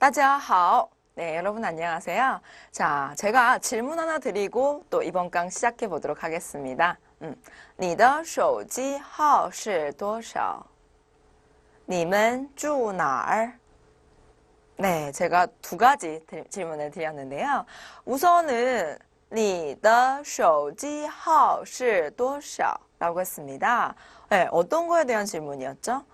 따자하오. 네, 여러분 안녕하세요. 자, 제가 질문 하나 드리고 또 이번 강 시작해 보도록 하겠습니다. 음, 你的手机号是多少?你们住哪儿? 네, 제가 두 가지 드- 질문을 드렸는데요. 우선은 你的手机号是多少? 라고 했습니다. 네, 어떤 거에 대한 질문이었죠?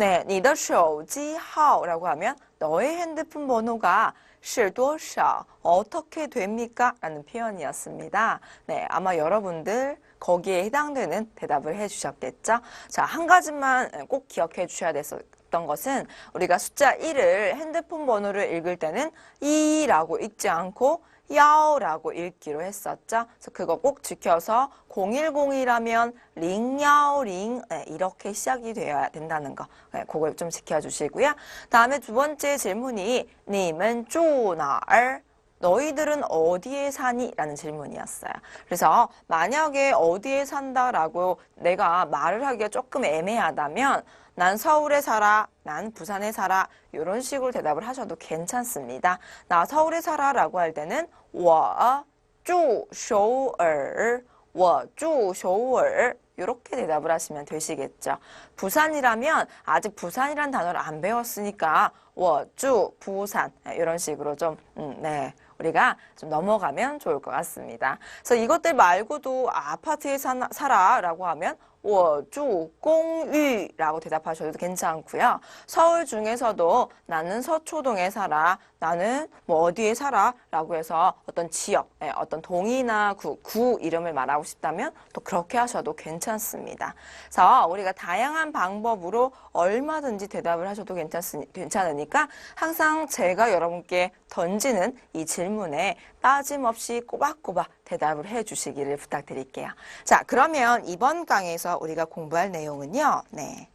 네, 你的手机号라고 하면 너의 핸드폰 번호가 是多少 어떻게 됩니까? 라는 표현이었습니다. 네, 아마 여러분들 거기에 해당되는 대답을 해주셨겠죠? 자, 한 가지만 꼭 기억해 주셔야 됐었던 것은 우리가 숫자 1을 핸드폰 번호를 읽을 때는 2라고 읽지 않고 야오라고 읽기로 했었죠. 그래서 그거 꼭 지켜서 010이라면 링야오 링 네, 이렇게 시작이 되어야 된다는 거. 네, 그걸 좀 지켜주시고요. 다음에 두 번째 질문이 님은 쪼나얼 너희들은 어디에 사니? 라는 질문이었어요. 그래서 만약에 어디에 산다라고 내가 말을 하기가 조금 애매하다면 난 서울에 살아, 난 부산에 살아 이런 식으로 대답을 하셔도 괜찮습니다. 나 서울에 살아라고 할 때는 我住首尔,我住首尔 이렇게 대답을 하시면 되시겠죠. 부산이라면 아직 부산이란 단어를 안 배웠으니까 我住 부산 이런 식으로 좀 음, 네. 우리가 좀 넘어가면 좋을 것 같습니다. 그래서 이것들 말고도 아파트에 사나, 살아라고 하면 我住公寓라고 대답하셔도 괜찮고요. 서울 중에서도 나는 서초동에 살아, 나는 뭐 어디에 살아 라고 해서 어떤 지역, 예, 어떤 동이나 구, 구 이름을 말하고 싶다면 또 그렇게 하셔도 괜찮습니다. 그래서 우리가 다양한 방법으로 얼마든지 대답을 하셔도 괜찮으니, 괜찮으니까 항상 제가 여러분께 던지는 이 질문에 빠짐없이 꼬박꼬박 대답을 해 주시기를 부탁드릴게요. 자, 그러면 이번 강에서 우리가 공부할 내용은요. 네.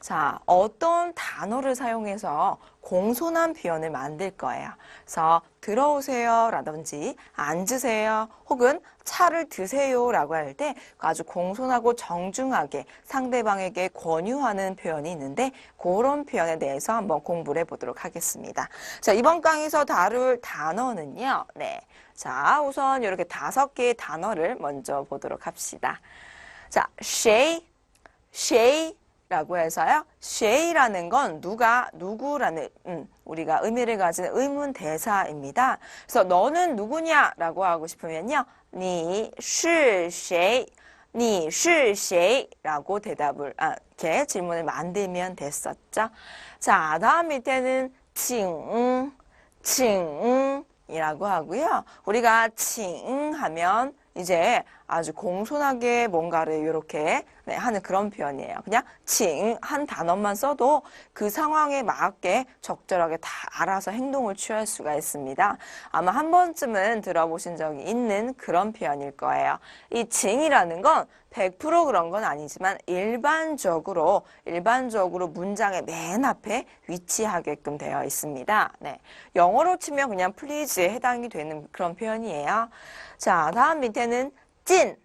자, 어떤 단어를 사용해서 공손한 표현을 만들 거예요. 그래서 들어오세요 라든지 앉으세요 혹은 차를 드세요 라고 할 때 아주 공손하고 정중하게 상대방에게 권유하는 표현이 있는데 그런 표현에 대해서 한번 공부를 해보도록 하겠습니다. 자, 이번 강에서 다룰 단어는요. 네. 자, 우선 이렇게 다섯 개의 단어를 먼저 보도록 합시다. 자,谁, 谁 라고 해서요. 쉐이라는 건 누가 누구라는 음, 우리가 의미를 가지는 의문 대사입니다. 그래서 너는 누구냐라고 하고 싶으면요. 你是谁?你是谁?라고 대답을 아, 이렇게 질문을 만들면 됐었죠. 자, 다음 밑에는 请,请 이라고 하고요. 우리가 칭 하면 이제 아주 공손하게 뭔가를 이렇게 네, 하는 그런 표현이에요. 그냥 칭 한 단어만 써도 그 상황에 맞게 적절하게 다 알아서 행동을 취할 수가 있습니다. 아마 한 번쯤은 들어보신 적이 있는 그런 표현일 거예요. 이 칭이라는 건 100% 그런 건 아니지만 일반적으로 일반적으로 문장의 맨 앞에 위치하게끔 되어 있습니다. 네. 영어로 치면 그냥 please에 해당이 되는 그런 표현이에요. 자, 다음 밑에는 찐,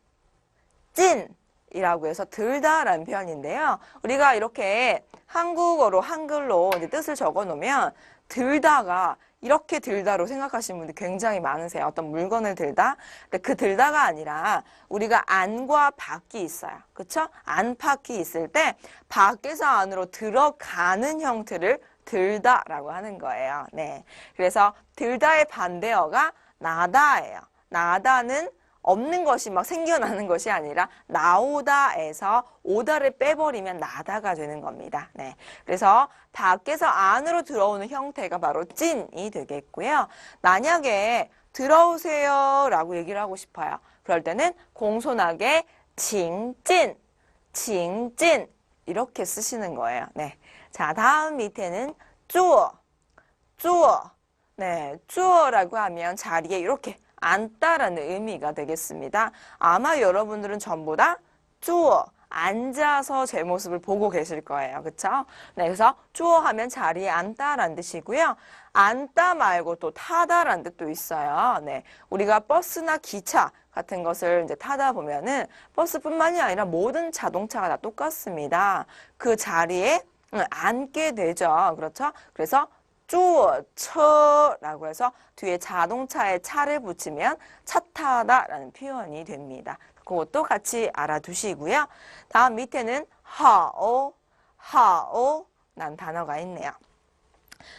찐 이라고 해서 들다 라는 표현인데요. 우리가 이렇게 한국어로 한글로 이제 뜻을 적어 놓으면 들다가 이렇게 들다로 생각하시는 분들 굉장히 많으세요. 어떤 물건을 들다. 근데 그 들다가 아니라 우리가 안과 밖이 있어요. 그쵸? 안팎이 있을 때 밖에서 안으로 들어가는 형태를 들다라고 하는 거예요. 네. 그래서 들다의 반대어가 나다예요. 나다는 없는 것이 막 생겨나는 것이 아니라 나오다에서 오다를 빼버리면 나다가 되는 겁니다. 네. 그래서 밖에서 안으로 들어오는 형태가 바로 찐이 되겠고요. 만약에 들어오세요 라고 얘기를 하고 싶어요. 그럴 때는 공손하게 징찐, 징찐 이렇게 쓰시는 거예요. 네. 자, 다음 밑에는 쭈어, 쭈어. 네, 쭈어라고 하면 자리에 이렇게 앉다라는 의미가 되겠습니다. 아마 여러분들은 전부 다 쭈어, 앉아서 제 모습을 보고 계실 거예요. 그쵸? 네, 그래서 쭈어 하면 자리에 앉다라는 뜻이고요. 앉다 말고 또 타다라는 뜻도 있어요. 네, 우리가 버스나 기차 같은 것을 이제 타다 보면은 버스뿐만이 아니라 모든 자동차가 다 똑같습니다. 그 자리에 응, 앉게 되죠. 그렇죠? 그래서 쪼처라고 해서 뒤에 자동차에 차를 붙이면 차 타다라는 표현이 됩니다. 그것도 같이 알아두시고요. 다음 밑에는 하오, 하오 난 단어가 있네요.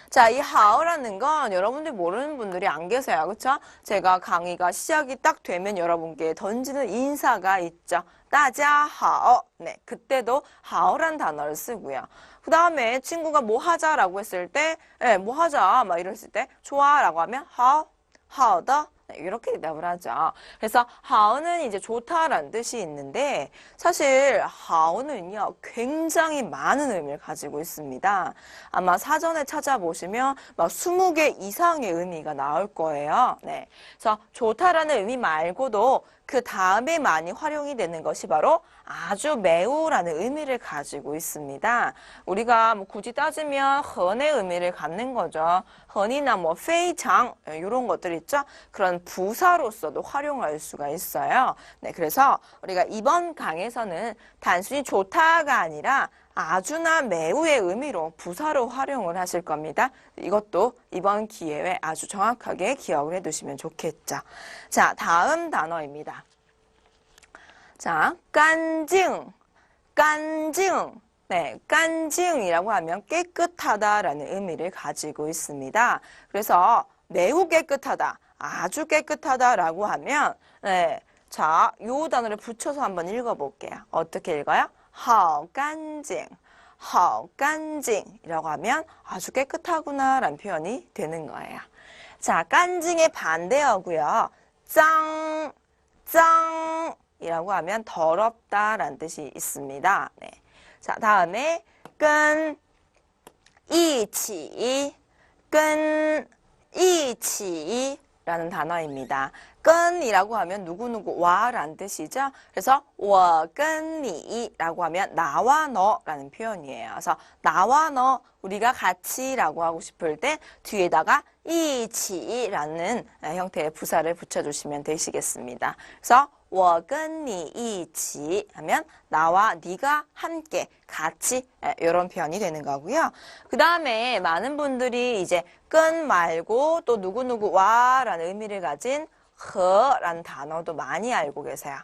자, 이 하오라는 건 여러분들 모르는 분들이 안 계세요. 그쵸? 제가 강의가 시작이 딱 되면 여러분께 던지는 인사가 있죠. 따자 하오. 네, 그때도 하오란 단어를 쓰고요. 그 다음에 친구가 뭐 하자라고 했을 때, 네, 뭐 하자. 막 이랬을 때, 좋아라고 하면 하오, 하오더. 네, 이렇게 대답을 하죠. 그래서 하오는 이제 좋다라는 뜻이 있는데 사실 하오는요 굉장히 많은 의미를 가지고 있습니다. 아마 사전에 찾아보시면 막 20개 이상의 의미가 나올 거예요. 네. 그래서 좋다라는 의미 말고도 그 다음에 많이 활용이 되는 것이 바로 아주 매우라는 의미를 가지고 있습니다. 우리가 뭐 굳이 따지면 헌의 의미를 갖는 거죠. 헌이나 뭐 페이장 이런 것들 있죠. 그런 부사로서도 활용할 수가 있어요. 네, 그래서 우리가 이번 강에서는 단순히 좋다가 아니라 아주나 매우의 의미로 부사로 활용을 하실 겁니다. 이것도 이번 기회에 아주 정확하게 기억을 해두시면 좋겠죠. 자, 다음 단어입니다. 자, 깐징, 깐징. 네, 깐징이라고 하면 깨끗하다라는 의미를 가지고 있습니다. 그래서 매우 깨끗하다, 아주 깨끗하다라고 하면, 네, 자, 요 단어를 붙여서 한번 읽어볼게요. 어떻게 읽어요? 好干净, 好干净이라고 하면 아주 깨끗하구나라는 표현이 되는 거예요. 자, 깐징의 반대어고요. 짱, 짱이라고 하면 더럽다라는 뜻이 있습니다. 네. 자, 다음에 끈, 一起, 끈, 一起 라는 단어입니다. 끈이라고 하면 누구누구 와란 뜻이죠. 그래서 워끈이라고 하면 나와 너라는 표현이에요. 그래서 나와 너 우리가 같이라고 하고 싶을 때 뒤에다가 이치라는 형태의 부사를 붙여주시면 되시겠습니다. 그래서 我跟你一起 하면 나와 네가 함께 같이 이런 표현이 되는 거고요. 그 다음에 많은 분들이 이제 끈 말고 또 누구누구 와라는 의미를 가진 허라는 단어도 많이 알고 계세요.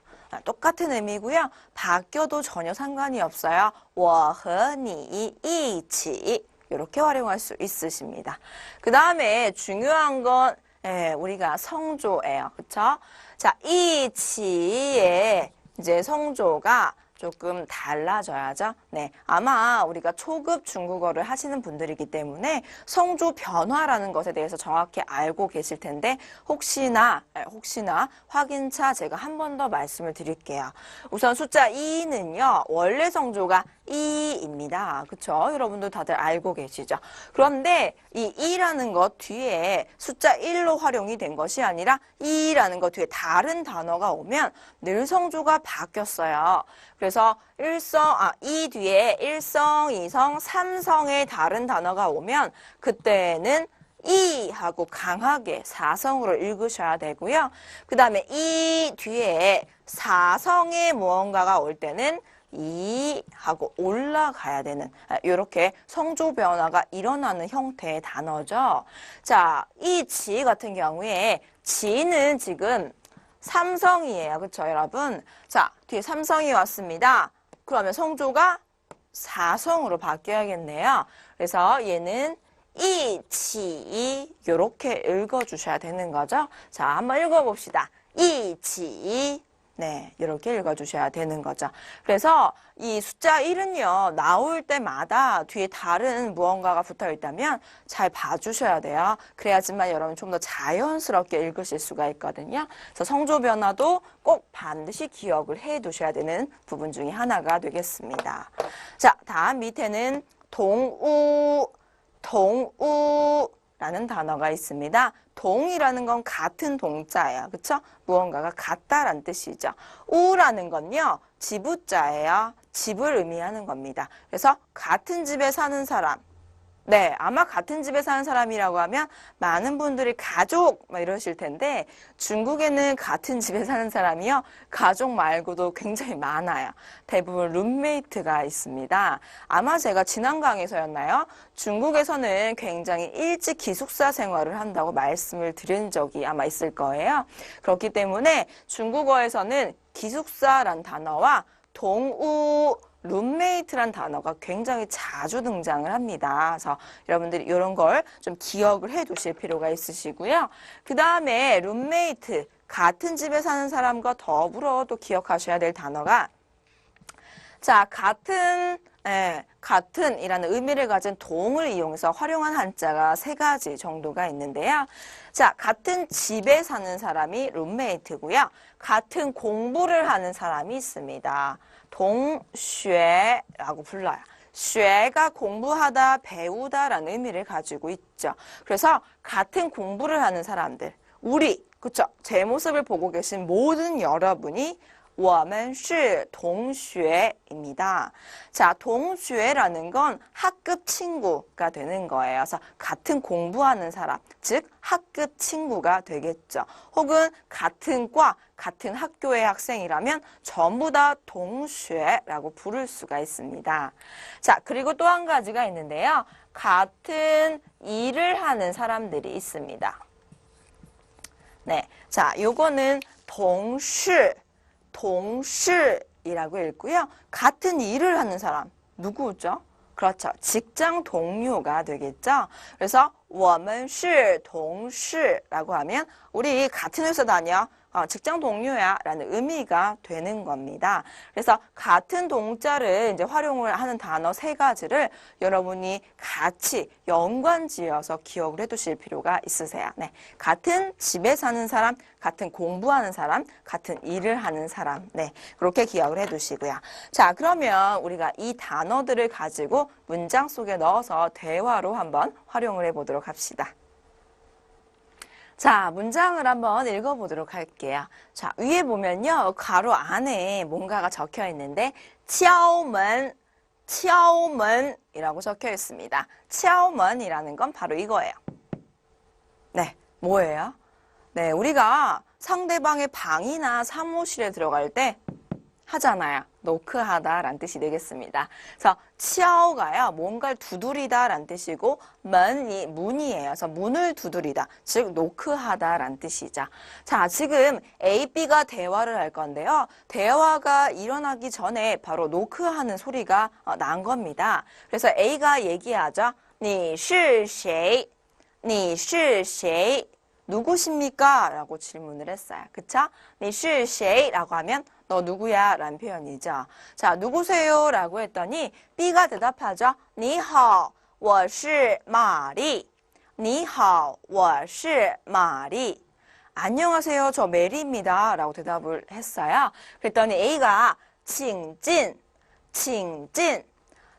똑같은 의미고요. 바뀌어도 전혀 상관이 없어요. 我和你一起 이렇게 활용할 수 있으십니다. 그 다음에 중요한 건 예, 우리가 성조예요. 그쵸? 자, 이치의 이제 성조가 조금 달라져야죠. 네. 아마 우리가 초급 중국어를 하시는 분들이기 때문에 성조 변화라는 것에 대해서 정확히 알고 계실 텐데 혹시나 예, 혹시나 확인차 제가 한 번 더 말씀을 드릴게요. 우선 숫자 2는요. 원래 성조가 2입니다. 그쵸? 여러분들 다들 알고 계시죠? 그런데 이 2라는 것 뒤에 숫자 1로 활용이 된 것이 아니라 2라는 것 뒤에 다른 단어가 오면 늘 성조가 바뀌었어요. 그래서 일성, 아, 이 뒤에 일성, 이성, 삼성의 다른 단어가 오면 그때는 이 하고 강하게 사성으로 읽으셔야 되고요. 그 다음에 이 뒤에 사성의 무언가가 올 때는 이 하고 올라가야 되는 이렇게 성조 변화가 일어나는 형태의 단어죠. 자, 이 지 같은 경우에 지는 지금 삼성이에요. 그렇죠, 여러분? 자, 뒤에 삼성이 왔습니다. 그러면 성조가 사성으로 바뀌어야겠네요. 그래서 얘는 이치 이렇게 읽어주셔야 되는 거죠. 자, 한번 읽어봅시다. 이치 네, 이렇게 읽어주셔야 되는 거죠. 그래서 이 숫자 1은요, 나올 때마다 뒤에 다른 무언가가 붙어 있다면 잘 봐주셔야 돼요. 그래야지만 여러분 좀 더 자연스럽게 읽으실 수가 있거든요. 그래서 성조 변화도 꼭 반드시 기억을 해 두셔야 되는 부분 중에 하나가 되겠습니다. 자, 다음 밑에는 동우, 동우, 라는 단어가 있습니다. 동이라는 건 같은 동자예요. 그쵸? 무언가가 같다라는 뜻이죠. 우라는 건요. 지부자예요. 집을 의미하는 겁니다. 그래서 같은 집에 사는 사람 네, 아마 같은 집에 사는 사람이라고 하면 많은 분들이 가족 막 이러실 텐데 중국에는 같은 집에 사는 사람이요. 가족 말고도 굉장히 많아요. 대부분 룸메이트가 있습니다. 아마 제가 지난 강에서였나요? 중국에서는 굉장히 일찍 기숙사 생활을 한다고 말씀을 드린 적이 아마 있을 거예요. 그렇기 때문에 중국어에서는 기숙사란 단어와 동우 룸메이트란 단어가 굉장히 자주 등장을 합니다. 그래서 여러분들이 이런 걸 좀 기억을 해 두실 필요가 있으시고요. 그 다음에 룸메이트, 같은 집에 사는 사람과 더불어 또 기억하셔야 될 단어가 자, 같은, 예, 같은이라는 의미를 가진 동을 이용해서 활용한 한자가 세 가지 정도가 있는데요. 자, 같은 집에 사는 사람이 룸메이트고요. 같은 공부를 하는 사람이 있습니다. 동쉐라고 불러요. 쉐가 공부하다, 배우다라는 의미를 가지고 있죠. 그래서 같은 공부를 하는 사람들, 우리, 그쵸? 제 모습을 보고 계신 모든 여러분이 我们是同学입니다. 자, 동쉐라는 건 학급 친구가 되는 거예요. 그래서 같은 공부하는 사람, 즉 학급 친구가 되겠죠. 혹은 같은 과, 같은 학교의 학생이라면 전부 다 동쉐라고 부를 수가 있습니다. 자, 그리고 또 한 가지가 있는데요. 같은 일을 하는 사람들이 있습니다. 네. 자, 요거는 동시, 동시이라고 읽고요. 같은 일을 하는 사람 누구죠? 그렇죠. 직장 동료가 되겠죠. 그래서 我们是同事라고 하면 우리 같은 회사 다녀. 어, 직장 동료야 라는 의미가 되는 겁니다. 그래서 같은 동자를 이제 활용을 하는 단어 세 가지를 여러분이 같이 연관 지어서 기억을 해 두실 필요가 있으세요. 네. 같은 집에 사는 사람, 같은 공부하는 사람, 같은 일을 하는 사람. 네. 그렇게 기억을 해 두시고요. 자, 그러면 우리가 이 단어들을 가지고 문장 속에 넣어서 대화로 한번 활용을 해 보도록 합시다. 자, 문장을 한번 읽어보도록 할게요. 자, 위에 보면요. 가로 안에 뭔가가 적혀 있는데, 치아오먼, 치아오먼이라고 적혀 있습니다. 치아오먼이라는 건 바로 이거예요. 네, 뭐예요? 네, 우리가 상대방의 방이나 사무실에 들어갈 때 하잖아요. 노크하다라는 뜻이 되겠습니다. 그래서 치아오가요. 뭔가를 두드리다라는 뜻이고 문이 문이에요. 그래서 문을 두드리다. 즉 노크하다라는 뜻이죠. 자, 지금 A, B가 대화를 할 건데요. 대화가 일어나기 전에 바로 노크하는 소리가 어, 난 겁니다. 그래서 A가 얘기하죠. 你是谁?你是谁? 누구십니까? 라고 질문을 했어요. 그쵸? 你是谁? 라고 하면 너 누구야? 라는 표현이죠. 자, 누구세요? 라고 했더니 B가 대답하죠. 你好,我是玛丽.你好,我是玛丽. 안녕하세요. 저 메리입니다. 라고 대답을 했어요. 그랬더니 A가 请进,请进,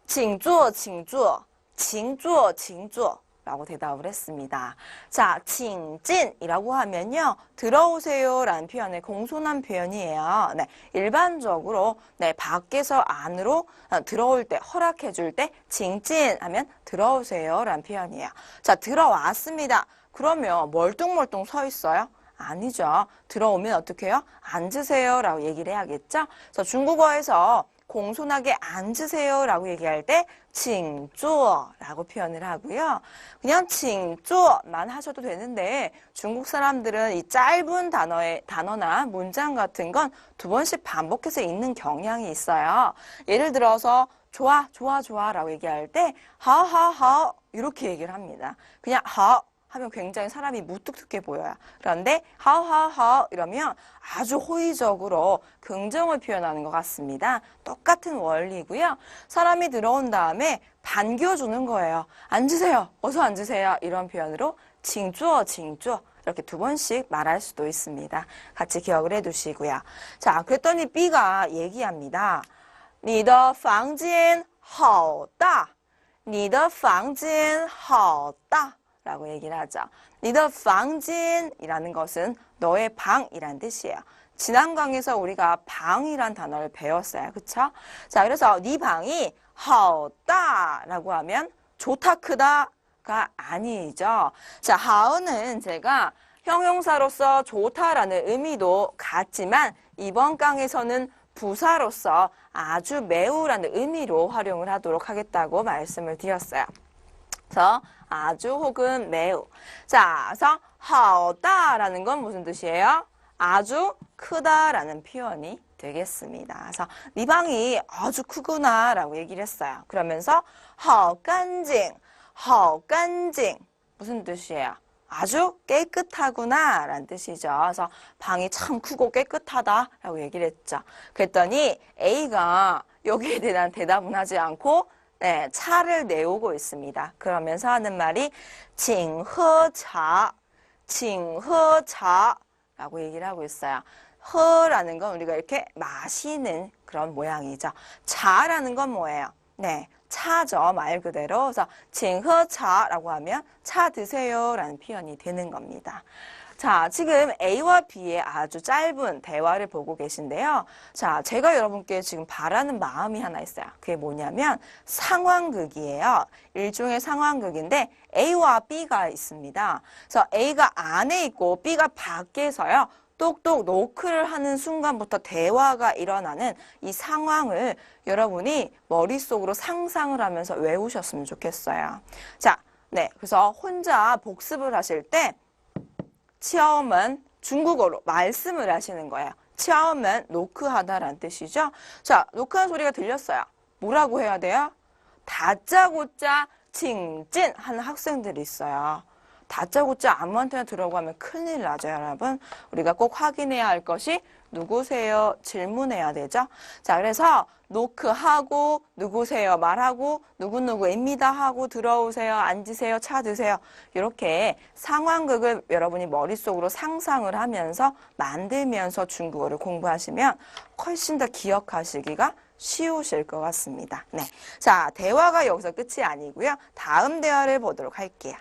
请坐,请坐,请坐,请坐. 라고 대답을 했습니다. 자, 칭진이라고 하면요. 들어오세요 라는 표현의 공손한 표현이에요. 네, 일반적으로 네, 밖에서 안으로 어, 들어올 때 허락해 줄 때 칭진 하면 들어오세요 라는 표현이에요. 자, 들어왔습니다. 그러면 멀뚱멀뚱 서 있어요? 아니죠. 들어오면 어떻게 해요? 앉으세요 라고 얘기를 해야겠죠? 그래서 중국어에서 공손하게 앉으세요 라고 얘기할 때 칭조라고 표현을 하고요. 그냥 칭조만 하셔도 되는데 중국 사람들은 이 짧은 단어의 단어나 문장 같은 건 두 번씩 반복해서 읽는 경향이 있어요. 예를 들어서 좋아 좋아 좋아 라고 얘기할 때 하하하 이렇게 얘기를 합니다. 그냥 하 하면 굉장히 사람이 무뚝뚝해 보여요. 그런데 하하하 이러면 아주 호의적으로 긍정을 표현하는 것 같습니다. 똑같은 원리고요. 사람이 들어온 다음에 반겨주는 거예요. 앉으세요. 어서 앉으세요. 이런 표현으로 징주어 징주어 이렇게 두 번씩 말할 수도 있습니다. 같이 기억을 해두시고요. 자, 그랬더니 B가 얘기합니다. 你的房间好大.你的房间好大. 라고 얘기를 하죠. 니더 방진이라는 것은 너의 방이란 뜻이에요. 지난 강에서 우리가 방이란 단어를 배웠어요. 그쵸? 자, 그래서 네 방이 하오다 라고 하면 좋다 크다가 아니죠. 자, 하오는 제가 형용사로서 좋다라는 의미도 같지만 이번 강에서는 부사로서 아주 매우라는 의미로 활용을 하도록 하겠다고 말씀을 드렸어요. 그래서 아주 혹은 매우. 자, 그래서 하다라는 건 무슨 뜻이에요? 아주 크다라는 표현이 되겠습니다. 그래서 네 방이 아주 크구나라고 얘기를 했어요. 그러면서 허간징, 허간징 무슨 뜻이에요? 아주 깨끗하구나 라는 뜻이죠. 그래서 방이 참 크고 깨끗하다라고 얘기를 했죠. 그랬더니 A가 여기에 대한 대답은 하지 않고 네, 차를 내오고 있습니다. 그러면서 하는 말이 징허차, 징허차 라고 얘기를 하고 있어요. 허라는 건 우리가 이렇게 마시는 그런 모양이죠. 차라는 건 뭐예요? 네, 차죠 말 그대로. 그래서 징허차라고 하면 차 드세요라는 표현이 되는 겁니다. 자, 지금 A와 B의 아주 짧은 대화를 보고 계신데요. 자, 제가 여러분께 지금 바라는 마음이 하나 있어요. 그게 뭐냐면 상황극이에요. 일종의 상황극인데 A와 B가 있습니다. 그래서 A가 안에 있고 B가 밖에서요. 똑똑 노크를 하는 순간부터 대화가 일어나는 이 상황을 여러분이 머릿속으로 상상을 하면서 외우셨으면 좋겠어요. 자, 네. 그래서 혼자 복습을 하실 때 처음은 중국어로 말씀을 하시는 거예요. 처음은 노크하다라는 뜻이죠. 자, 노크한 소리가 들렸어요. 뭐라고 해야 돼요? 다짜고짜 칭찐 하는 학생들이 있어요. 다짜고짜 아무한테나 들어가고 하면 큰일 나죠, 여러분. 우리가 꼭 확인해야 할 것이 누구세요? 질문해야 되죠. 자, 그래서 노크하고 누구세요? 말하고 누구누구입니다 하고 들어오세요. 앉으세요. 차 드세요. 이렇게 상황극을 여러분이 머릿속으로 상상을 하면서 만들면서 중국어를 공부하시면 훨씬 더 기억하시기가 쉬우실 것 같습니다. 네. 자, 대화가 여기서 끝이 아니고요. 다음 대화를 보도록 할게요.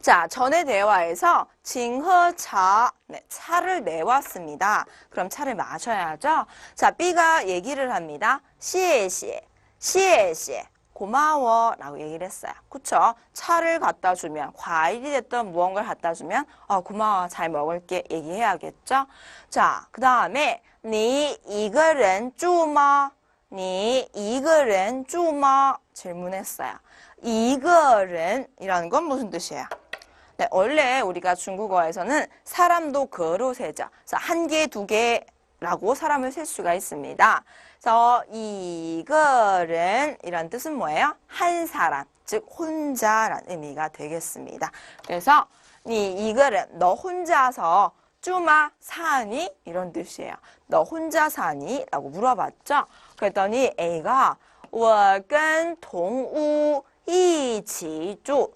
자, 전의 대화에서 징허차, 네, 차를 내왔습니다. 그럼 차를 마셔야죠. 자, B가 얘기를 합니다. 시에시에, 시에시에, 고마워 라고 얘기를 했어요. 그쵸? 차를 갖다 주면, 과일이 됐던 무언가를 갖다 주면, 어, 고마워, 잘 먹을게 얘기해야겠죠? 자, 그 다음에, 니 네 이거는 쭈마, 네 니 이거는 쭈마 질문했어요. 이거는 이라는 건 무슨 뜻이에요? 네, 원래 우리가 중국어에서는 사람도 거로 세죠. 그래서 한 개, 두 개라고 사람을 셀 수가 있습니다. 그래서 이거는 이란 뜻은 뭐예요? 한 사람, 즉 혼자라는 의미가 되겠습니다. 그래서 이 이거는 너 혼자서 쭈마 사니 이런 뜻이에요. 너 혼자 사니? 라고 물어봤죠. 그랬더니 A가 我跟同屋一起住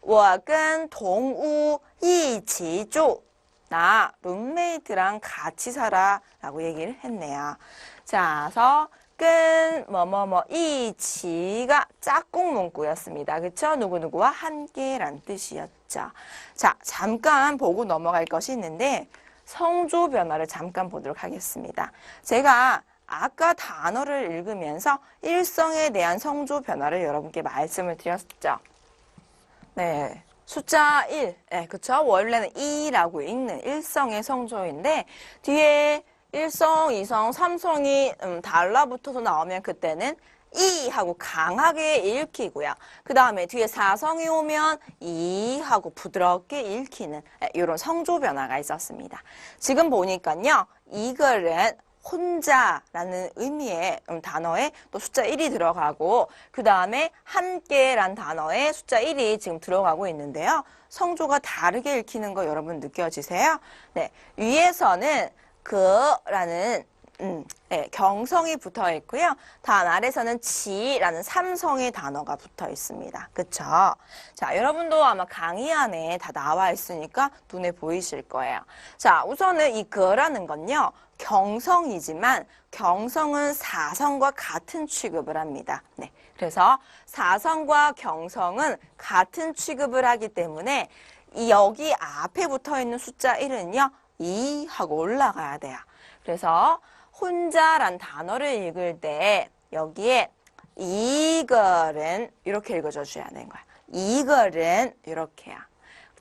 我跟同屋一起住. 나 룸메이트랑 같이 살아 라고 얘기를 했네요. 자, 그래서 끈 뭐뭐뭐 이치가 짝꿍 문구였습니다. 그쵸? 누구누구와 함께란 뜻이었죠. 자, 잠깐 보고 넘어갈 것이 있는데 성조 변화를 잠깐 보도록 하겠습니다. 제가 아까 단어를 읽으면서 일성에 대한 성조 변화를 여러분께 말씀을 드렸죠. 네. 숫자 1. 네, 그쵸? 원래는 2라고 읽는 일성의 성조인데, 뒤에 1성, 2성, 3성이 음, 달라붙어서 나오면 그때는 2 하고 강하게 읽히고요. 그 다음에 뒤에 4성이 오면 2 하고 부드럽게 읽히는 이런 성조 변화가 있었습니다. 지금 보니까요. 이 글은 혼자라는 의미의 음, 단어에 또 숫자 1이 들어가고 그 다음에 함께란 단어에 숫자 1이 지금 들어가고 있는데요. 성조가 다르게 읽히는 거 여러분 느껴지세요? 네, 위에서는 그라는 음, 네, 경성이 붙어 있고요. 다음 아래서는 지라는 삼성의 단어가 붙어 있습니다. 그쵸? 자, 여러분도 아마 강의 안에 다 나와 있으니까 눈에 보이실 거예요. 자, 우선은 이 그라는 건요. 경성이지만 경성은 사성과 같은 취급을 합니다. 네. 그래서 사성과 경성은 같은 취급을 하기 때문에 이 여기 앞에 붙어 있는 숫자 1은요. 2 하고 올라가야 돼요. 그래서 혼자란 단어를 읽을 때 여기에 이거는 이렇게 읽어줘 줘야 되는 거야. 이거는 이렇게야.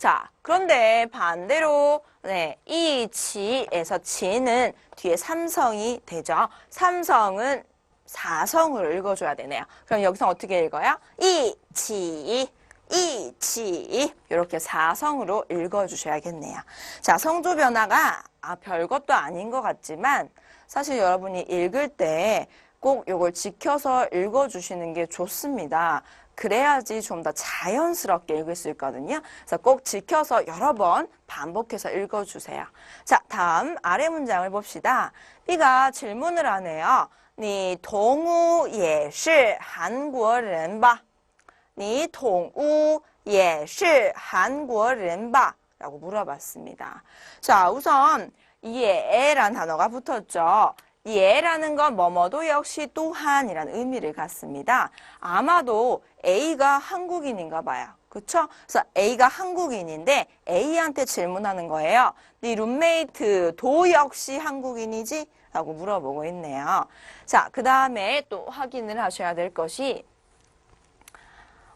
자, 그런데 반대로 네, 이치에서 지는 뒤에 삼성이 되죠. 삼성은 사성을 읽어줘야 되네요. 그럼 여기서 어떻게 읽어요? 이치, 이치 이렇게 사성으로 읽어주셔야겠네요. 자, 성조 변화가 아, 별것도 아닌 것 같지만 사실 여러분이 읽을 때 꼭 이걸 지켜서 읽어주시는 게 좋습니다. 그래야지 좀 더 자연스럽게 읽을 수 있거든요. 그래서 꼭 지켜서 여러 번 반복해서 읽어주세요. 자, 다음 아래 문장을 봅시다. B가 질문을 하네요. 你同屋也是韩国人吧?你同屋也是韩国人吧? 라고 물어봤습니다. 자, 우선 예란 단어가 붙었죠. 예라는 건 뭐뭐도 역시 또한이라는 의미를 갖습니다. 아마도 A가 한국인인가 봐요. 그쵸? 그래서 A가 한국인인데 A한테 질문하는 거예요. 네 룸메이트 도 역시 한국인이지? 라고 물어보고 있네요. 자, 그 다음에 또 확인을 하셔야 될 것이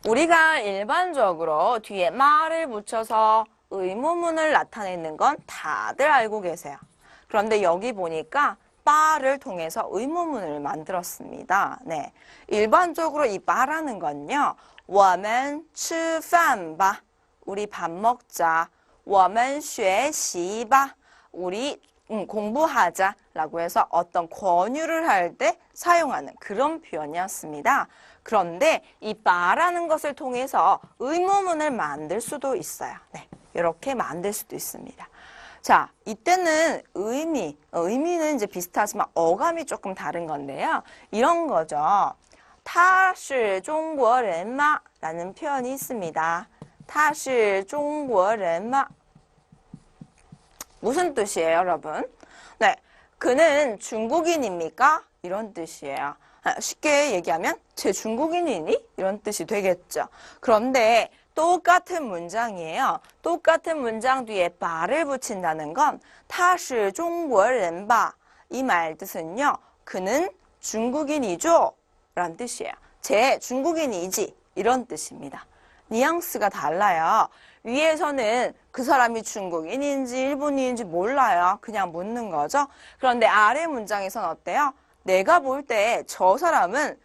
우리가 일반적으로 뒤에 말을 붙여서 의문문을 나타내는 건 다들 알고 계세요. 그런데 여기 보니까 바를 통해서 의문문을 만들었습니다. 네. 일반적으로 이 바라는 건요. 我们吃饭吧. 우리 밥 먹자. 我们学习吧. 우리 음, 공부하자 라고 해서 어떤 권유를 할 때 사용하는 그런 표현이었습니다. 그런데 이 바라는 것을 통해서 의문문을 만들 수도 있어요. 네, 이렇게 만들 수도 있습니다. 자, 이때는 의미, 어, 의미는 이제 비슷하지만 어감이 조금 다른 건데요. 이런 거죠. 타시 중국인마 라는 표현이 있습니다. 타시 중국인마 무슨 뜻이에요, 여러분? 네, 그는 중국인입니까? 이런 뜻이에요. 아, 쉽게 얘기하면 제 중국인이니? 이런 뜻이 되겠죠. 그런데 똑같은 문장이에요. 똑같은 문장 뒤에 바를 붙인다는 건 타시 중국인 바. 이 말 뜻은요. 그는 중국인이죠? 라는 뜻이에요. 제 중국인이지. 이런 뜻입니다. 뉘앙스가 달라요. 위에서는 그 사람이 중국인인지 일본인인지 몰라요. 그냥 묻는 거죠. 그런데 아래 문장에서는 어때요? 내가 볼 때 저 사람은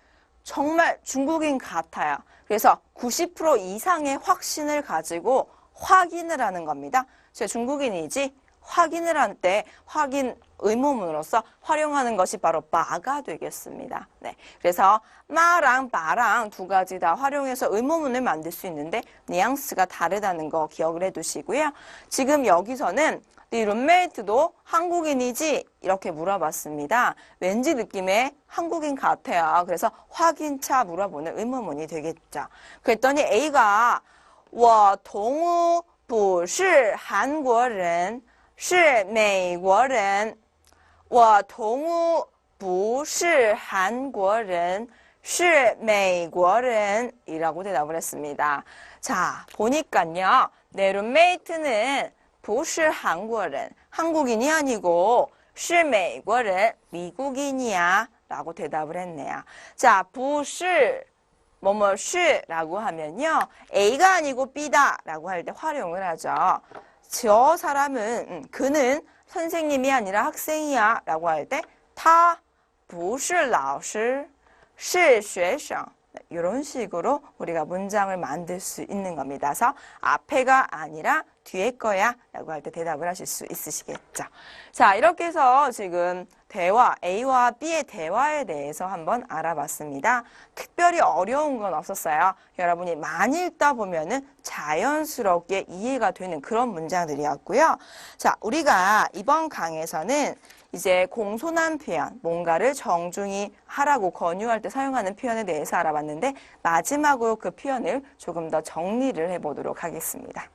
정말 중국인 같아요. 그래서 90% 이상의 확신을 가지고 확인을 하는 겁니다. 제 중국인이지? 확인을 할 때 확인 의문문으로서 활용하는 것이 바로 바가 되겠습니다. 네. 그래서 마랑 바랑 두 가지 다 활용해서 의문문을 만들 수 있는데 뉘앙스가 다르다는 거 기억을 해 두시고요. 지금 여기서는 네 룸메이트도 한국인이지? 이렇게 물어봤습니다. 왠지 느낌에 한국인 같아요. 그래서 확인차 물어보는 의문문이 되겠죠. 그랬더니 A가 我同屋不是韩国人是美国人我同屋不是韩国人是美国人이라고 대답을 했습니다. 자, 보니까요. 내 룸메이트는 不是韩国人 한국인이 아니고 是美国人 미국인이야 라고 대답을 했네요. 자, 不是 뭐뭐시라고 하면요. A가 아니고 B다 라고 할 때 활용을 하죠. 저 사람은 음, 그는 선생님이 아니라 학생이야 라고 할 때 타, 不是老师,是学生 이런 식으로 우리가 문장을 만들 수 있는 겁니다. 그래서 앞에가 아니라 뒤에 거야 라고 할 때 대답을 하실 수 있으시겠죠. 자, 이렇게 해서 지금 대화, A와 B의 대화에 대해서 한번 알아봤습니다. 특별히 어려운 건 없었어요. 여러분이 많이 읽다 보면 은 자연스럽게 이해가 되는 그런 문장들이었고요. 자, 우리가 이번 강에서는 이제 공손한 표현, 뭔가를 정중히 하라고 권유할 때 사용하는 표현에 대해서 알아봤는데 마지막으로 그 표현을 조금 더 정리를 해보도록 하겠습니다.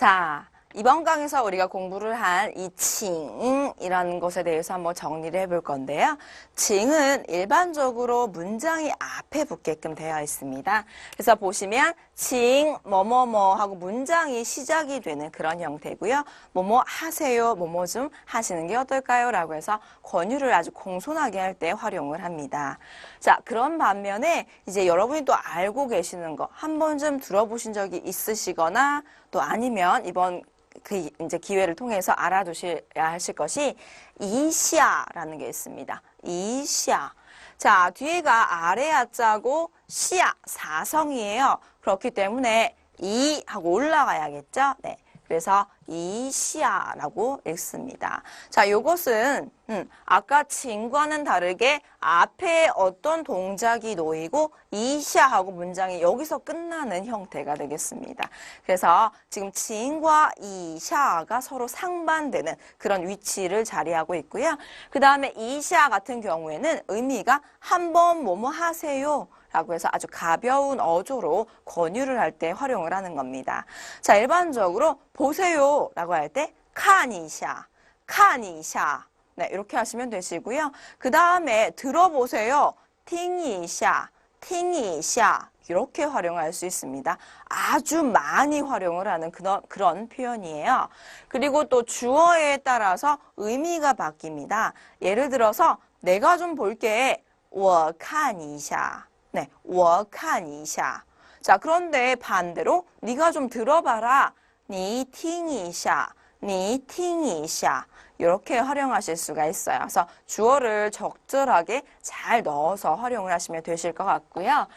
자, 이번 강에서 우리가 공부를 한 이 칭이라는 것에 대해서 한번 정리를 해볼 건데요. 칭은 일반적으로 문장이 앞에 붙게끔 되어 있습니다. 그래서 보시면 칭, 뭐뭐뭐 하고 문장이 시작이 되는 그런 형태고요. 뭐뭐 하세요, 뭐뭐 좀 하시는 게 어떨까요? 라고 해서 권유를 아주 공손하게 할 때 활용을 합니다. 자, 그런 반면에 이제 여러분이 또 알고 계시는 거 한 번쯤 들어보신 적이 있으시거나 또 아니면 이번 그 이제 기회를 통해서 알아두셔야 하실 것이 이시아라는 게 있습니다. 이시아. 자, 뒤에가 아래 아자고 시아 사성이에요. 그렇기 때문에 이 하고 올라가야겠죠? 네. 그래서 이시아라고 읽습니다. 자, 요것은 음, 아까 친과는 다르게 앞에 어떤 동작이 놓이고 이시아하고 문장이 여기서 끝나는 형태가 되겠습니다. 그래서 지금 친과 이시아가 서로 상반되는 그런 위치를 자리하고 있고요. 그 다음에 이시아 같은 경우에는 의미가 한번 뭐뭐 하세요. 라고 해서 아주 가벼운 어조로 권유를 할 때 활용을 하는 겁니다. 자, 일반적으로 보세요 라고 할 때 카니샤, 카니샤 네, 이렇게 하시면 되시고요. 그 다음에 들어보세요. 팅이샤, 팅이샤 이렇게 활용할 수 있습니다. 아주 많이 활용을 하는 그런, 그런 표현이에요. 그리고 또 주어에 따라서 의미가 바뀝니다. 예를 들어서 내가 좀 볼게. 我看一下. 네, 我看一下. 자, 그런데 반대로 네가 좀 들어봐라. 你听一下.你听一下. 이렇게 활용하실 수가 있어요. 그래서 주어를 적절하게 잘 넣어서 활용을 하시면 되실 것 같고요.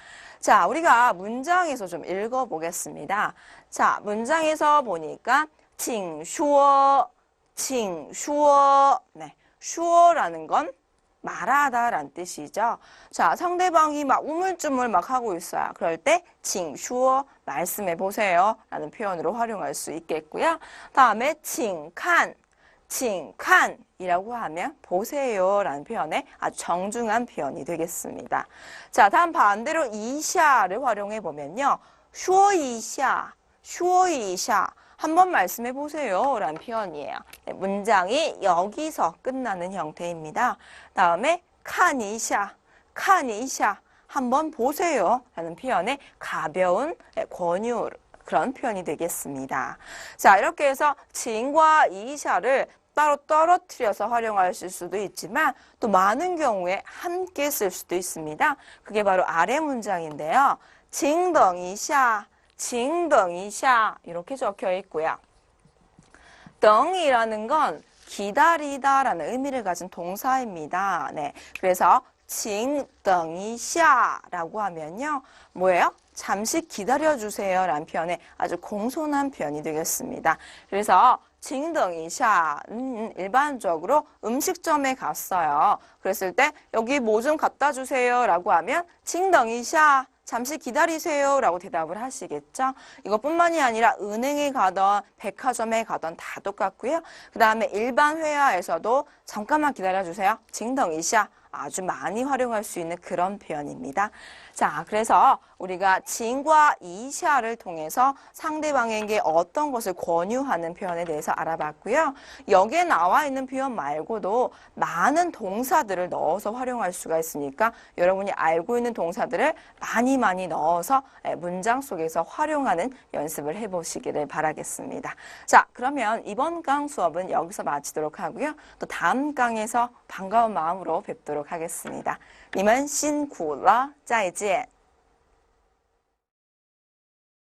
자, 우리가 문장에서 좀 읽어보겠습니다. 자, 문장에서 보니까 请说,请说. 네, 说라는 건 말하다란 뜻이죠. 자, 상대방이 막 우물쭈물 막 하고 있어요. 그럴 때 칭슈어 말씀해 보세요. 라는 표현으로 활용할 수 있겠고요. 다음에 칭칸 칭칸이라고 하면 보세요라는 표현에 아주 정중한 표현이 되겠습니다. 자, 다음 반대로 이샤를 활용해 보면요. 슈어이샤, 슈어이샤 한번 말씀해 보세요. 라는 표현이에요. 네, 문장이 여기서 끝나는 형태입니다. 다음에 칸이샤, 칸이샤. 한번 보세요. 라는 표현에 가벼운 네, 권유 그런 표현이 되겠습니다. 자, 이렇게 해서 진과 이샤를 따로 떨어뜨려서 활용하실 수도 있지만 또 많은 경우에 함께 쓸 수도 있습니다. 그게 바로 아래 문장인데요. 징덩이샤, 징덩이샤 이렇게 적혀 있고요. 덩이라는 건 기다리다라는 의미를 가진 동사입니다. 네, 그래서 징덩이샤라고 하면요. 뭐예요? 잠시 기다려주세요 라는 표현에 아주 공손한 표현이 되겠습니다. 그래서 징덩이샤는 일반적으로 음식점에 갔어요. 그랬을 때 여기 뭐 좀 갖다 주세요 라고 하면 징덩이샤 잠시 기다리세요 라고 대답을 하시겠죠. 이것뿐만이 아니라 은행에 가던 백화점에 가던 다 똑같고요. 그 다음에 일반 회화에서도 잠깐만 기다려주세요. 징덩이샤 아주 많이 활용할 수 있는 그런 표현입니다. 자, 그래서 우리가 진과 이샤를 통해서 상대방에게 어떤 것을 권유하는 표현에 대해서 알아봤고요. 여기에 나와 있는 표현 말고도 많은 동사들을 넣어서 활용할 수가 있으니까 여러분이 알고 있는 동사들을 많이 많이 넣어서 문장 속에서 활용하는 연습을 해보시기를 바라겠습니다. 자, 그러면 이번 강 수업은 여기서 마치도록 하고요. 또 다음 강에서 반가운 마음으로 뵙도록 하겠습니다. 你们辛苦了，再见。